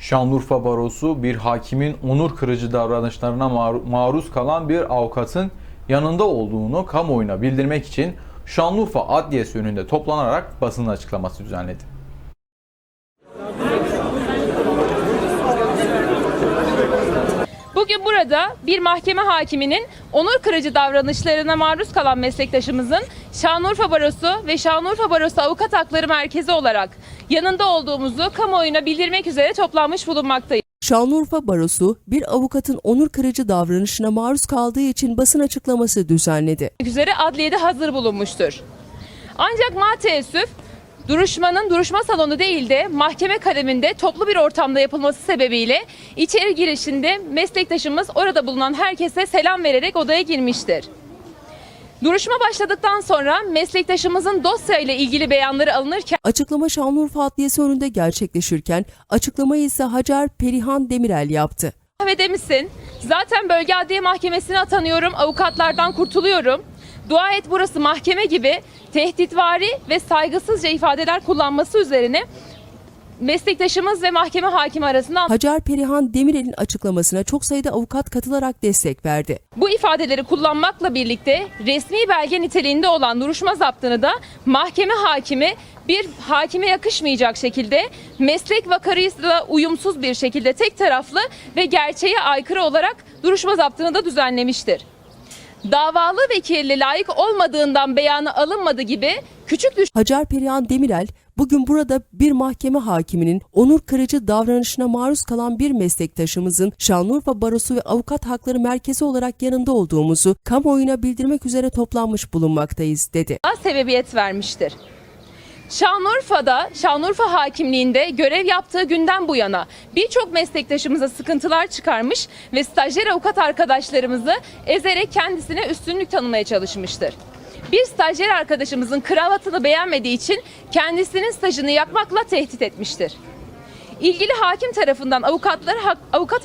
Şanlıurfa Barosu bir hakimin onur kırıcı davranışlarına mar- maruz kalan bir avukatın yanında olduğunu kamuoyuna bildirmek için Şanlıurfa Adliyesi önünde toplanarak basın açıklaması düzenledi. Bugün burada bir mahkeme hakiminin onur kırıcı davranışlarına maruz kalan meslektaşımızın Şanlıurfa Barosu ve Şanlıurfa Barosu Avukat Hakları Merkezi olarak yanında olduğumuzu kamuoyuna bildirmek üzere toplanmış bulunmaktayız. Şanlıurfa Barosu bir avukatın onur kırıcı davranışına maruz kaldığı için basın açıklaması düzenledi. üzere adliyede hazır bulunmuştur. Ancak ma teessüf duruşmanın duruşma salonu değil de mahkeme kaleminde toplu bir ortamda yapılması sebebiyle içeri girişinde meslektaşımız orada bulunan herkese selam vererek odaya girmiştir. Duruşma başladıktan sonra meslektaşımızın dosya ile ilgili beyanları alınırken Açıklama Şanlıurfa Adliyesi önünde gerçekleşirken açıklamayı ise Hacer Perihan Demirel yaptı. ve demişsin zaten bölge adliye mahkemesine atanıyorum avukatlardan kurtuluyorum. Dua et burası mahkeme gibi tehditvari ve saygısızca ifadeler kullanması üzerine meslektaşımız ve mahkeme hakimi arasında Hacer Perihan Demirel'in açıklamasına çok sayıda avukat katılarak destek verdi. bu ifadeleri kullanmakla birlikte resmi belge niteliğinde olan duruşma zaptını da mahkeme hakimi bir hakime yakışmayacak şekilde meslek vakarıyla uyumsuz bir şekilde tek taraflı ve gerçeğe aykırı olarak duruşma zaptını da düzenlemiştir. Davalı vekili layık olmadığından beyanı alınmadı gibi küçük düş Hacer Perihan Demirel bugün burada bir mahkeme hakiminin onur kırıcı davranışına maruz kalan bir meslektaşımızın Şanlıurfa Barosu ve Avukat Hakları Merkezi olarak yanında olduğumuzu kamuoyuna bildirmek üzere toplanmış bulunmaktayız dedi. sebebiyet vermiştir. Şanlıurfa'da, Şanlıurfa Hakimliği'nde görev yaptığı günden bu yana birçok meslektaşımıza sıkıntılar çıkarmış ve stajyer avukat arkadaşlarımızı ezerek kendisine üstünlük tanımaya çalışmıştır. Bir stajyer arkadaşımızın kravatını beğenmediği için kendisinin stajını yakmakla tehdit etmiştir. İlgili hakim tarafından avukatları avukat hakları